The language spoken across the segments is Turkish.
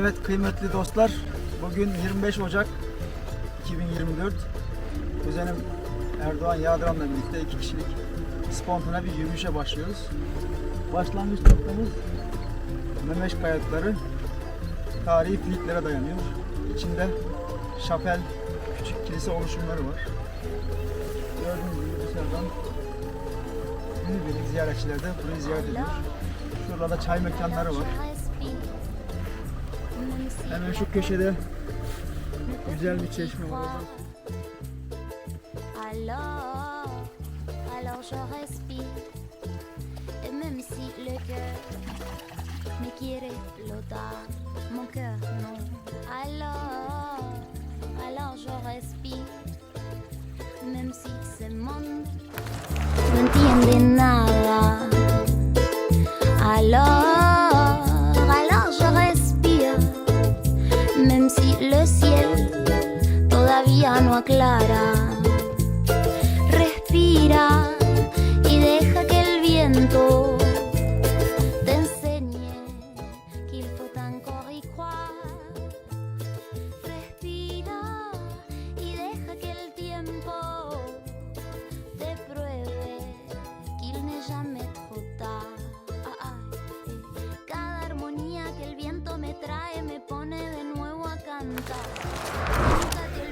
Evet kıymetli dostlar, bugün 25 Ocak 2024. Kuzenim Erdoğan Yağdıran'la birlikte iki kişilik spontane bir yürüyüşe başlıyoruz. Başlangıç noktamız Memeş Kayalıkları tarihi filiklere dayanıyor. İçinde şapel, küçük kilise oluşumları var. Gördüğünüz gibi dışarıdan günübirlik ziyaretçiler de burayı ziyaret ediyor. Şurada çay mekanları var. Hemen şu köşede güzel bir çeşme var. Todavía no aclara.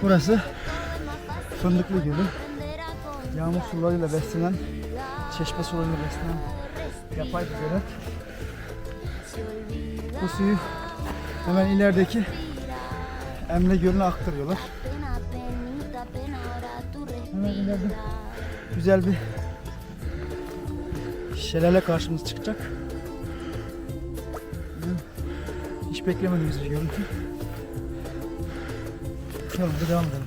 Burası Fındıklı Gölü. Yağmur sularıyla beslenen, çeşme sularıyla beslenen yapay bir gölet. Bu suyu hemen ilerideki Emre Gölü'ne aktarıyorlar. Hemen ileride güzel bir şelale karşımıza çıkacak. Hiç beklemediğimiz bir görüntü. Yolumuza devam edelim.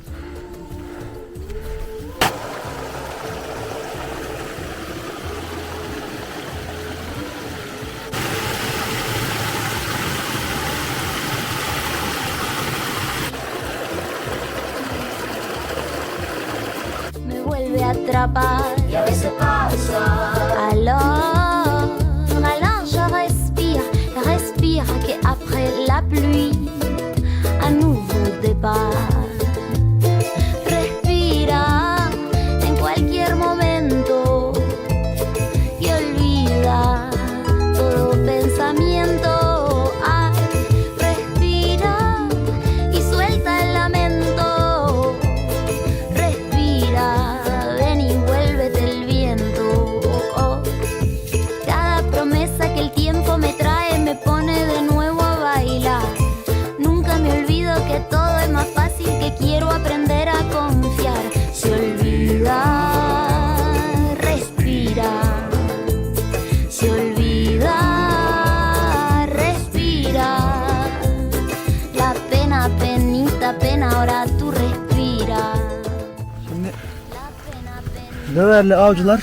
me vuelve a atrapar. Y a veces pasa. Penita, Döverli avcılar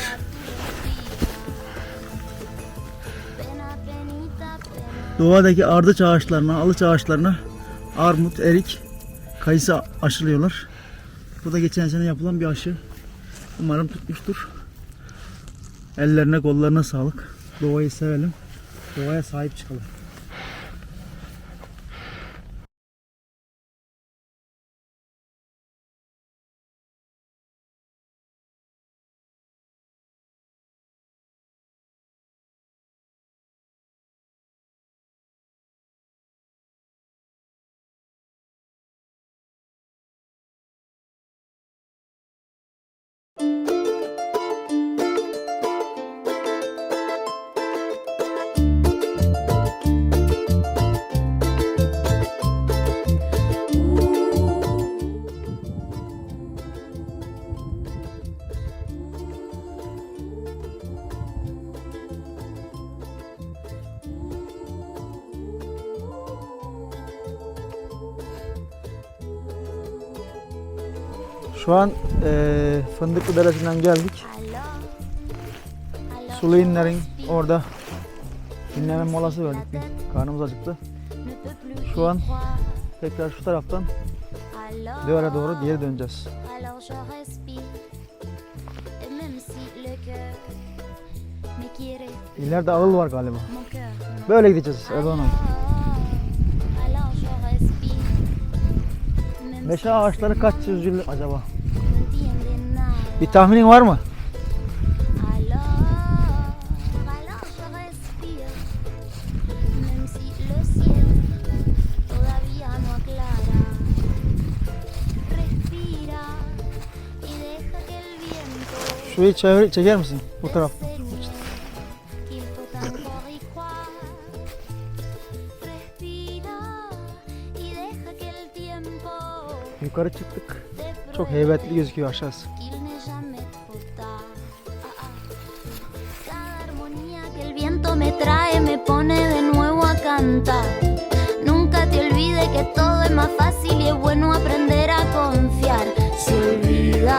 doğadaki ardıç ağaçlarına, alıç ağaçlarına armut, erik, kayısı aşılıyorlar. Bu da geçen sene yapılan bir aşı. Umarım tutmuştur. Ellerine kollarına sağlık. Doğayı sevelim. Doğaya sahip çıkalım. Şu an eee Fındıklı Deresi'nden geldik. Sulu İnler'in orada dinleme molası verdik. Bir karnımız acıktı. Şu an tekrar şu taraftan Dövere doğru geri döneceğiz. İleride ağıl var galiba. Böyle gideceğiz Erdoğan abi. Alors, alors Meşe ağaçları kaç yüzyıl acaba? Bir tahminin var mı? Şurayı çevir, çeker misin? Bu taraf. Yukarı çıktık. Çok heybetli gözüküyor aşağısı. Trae me pone de nuevo a cantar. Nunca te olvides que todo es más fácil y es bueno aprender a confiar. Se olvida,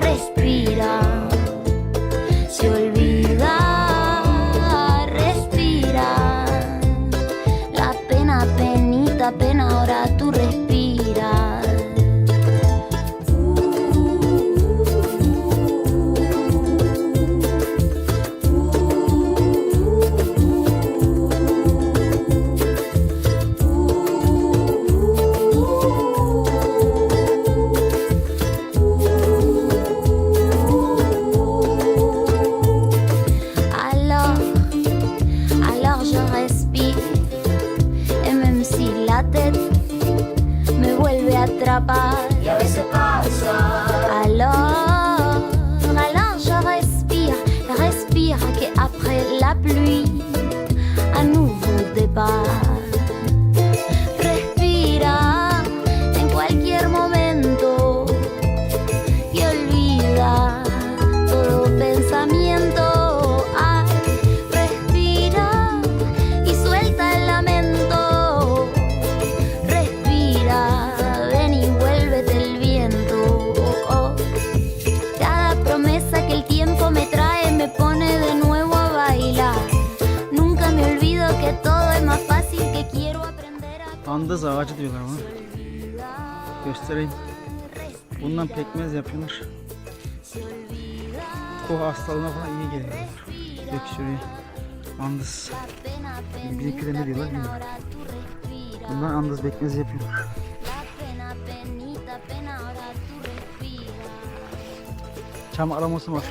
respira. Se olvida, respira. La pena, penita, pena, ahora tú respiras. A Andız ağacı diyorlar olvidar. Göstereyim. Bundan pekmez yapıyorlar. Koh hastalığına falan iyi geliyor. Şuraya. Andız. Bizimkiler ne diyorlar bilmiyorum. Bundan andız pekmezi yapıyorlar. Çam aroması var.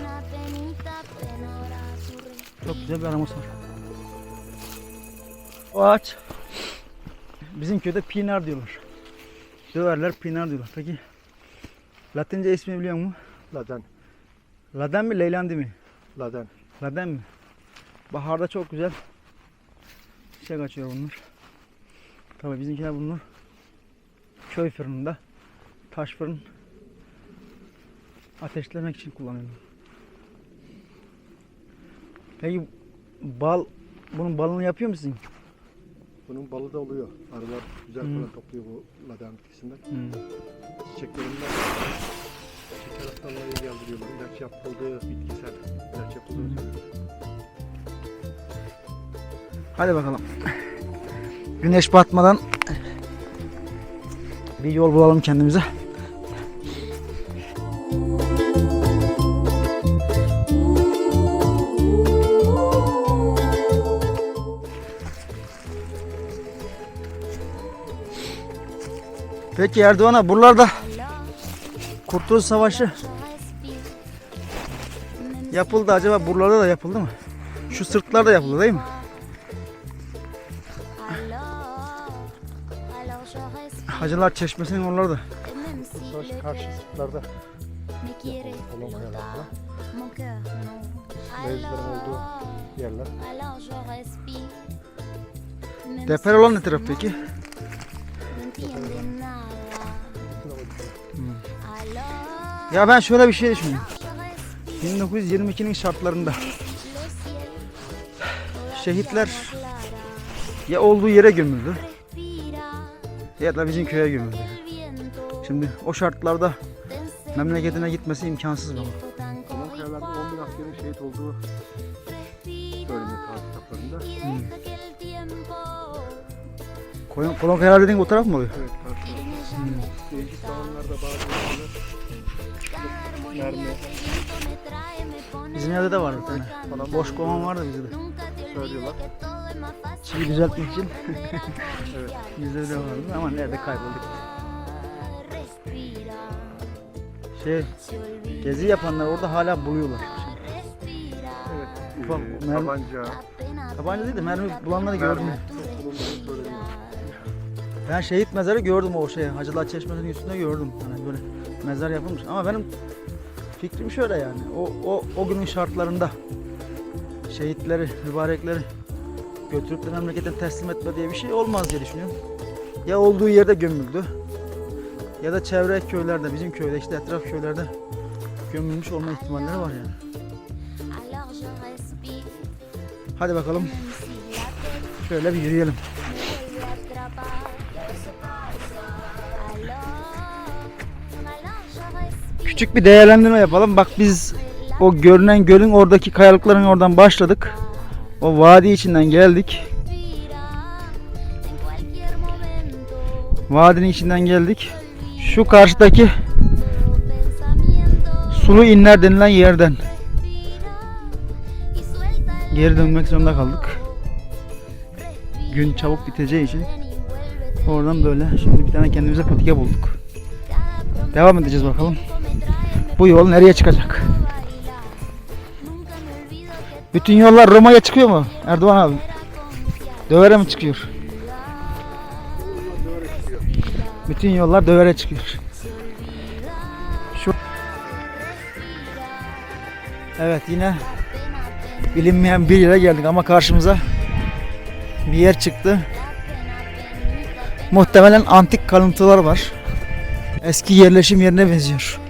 Çok güzel bir aroması var. O ağaç bizim köyde pinar diyorlar. Döverler pinar diyorlar. Peki Latince ismi biliyor musun? Laden, Laden mi Leylandi mi? laden. Laden mi? Baharda çok güzel çiçek açıyor bunlar. Tabii bizimkiler bunlar köy fırınında taş fırın ateşlemek için kullanıyorlar. Peki bal bunun balını yapıyor musun? Bunun balı da oluyor. Arılar güzel Hmm. falan topluyor bu laden bitkisinden. Hmm. Çiçeklerinden şeker hastalığı geldiriyorlar. İlaç yapıldığı bitkisel. ilaç yapıldığını söylüyor. Hadi bakalım. Güneş batmadan bir yol bulalım kendimize. Peki Erdoğan'a buralarda Kurtuluş Savaşı yapıldı acaba buralarda da yapıldı mı? Şu sırtlarda yapıldı değil mi? Hacılar Çeşmesi'nin oralarda. Karşı, karşı sırtlarda kolon kayalarında mevzilerin olduğu yerler. Deper olan ne taraf peki? Ya ben şöyle bir şey düşünüyorum. 1922'nin şartlarında şehitler ya olduğu yere gömüldü ya da bizim köye gömüldü. Şimdi o şartlarda memleketine gitmesi imkansız baba. Kolon kayalarda 10 bin askerin şehit olduğu söyleniyor tarih kitaplarında. Kolon, kolon kayalar dediğin o taraf mı oluyor? Evet, mermi Bizim yerde de var bir tane. Boş kovan vardı bizde de. söylüyorlar. Çivi düzeltmek için Evet. bizde de vardı ama nerede kaybolduk. Şey, gezi yapanlar orada hala buluyorlar. Evet. Ufak e, mermi- tabanca. Tabanca değil de mermi bulanları gördüm. Ben şehit mezarı gördüm o şey. Hacılar Çeşmesi'nin üstünde gördüm. Hani böyle mezar yapılmış. Ama benim fikrim şöyle yani. O, o, o günün şartlarında şehitleri, mübarekleri götürüp de memlekete teslim etme diye bir şey olmaz diye düşünüyorum. Ya olduğu yerde gömüldü ya da çevre köylerde, bizim köyde işte etraf köylerde gömülmüş olma ihtimalleri var yani. Hadi bakalım şöyle bir yürüyelim. Küçük bir değerlendirme yapalım. Bak biz o görünen gölün oradaki kayalıkların oradan başladık. O vadi içinden geldik. Vadinin içinden geldik. Şu karşıdaki sulu inler denilen yerden geri dönmek zorunda kaldık. Gün çabuk biteceği için oradan böyle şimdi bir tane kendimize patike bulduk. Devam edeceğiz bakalım. Bu yol nereye çıkacak? Bütün yollar Roma'ya çıkıyor mu? Erdoğan abi. Dövere mi çıkıyor? Bütün yollar dövere çıkıyor. Şu Evet yine bilinmeyen bir yere geldik ama karşımıza bir yer çıktı. Muhtemelen antik kalıntılar var. Eski yerleşim yerine benziyor.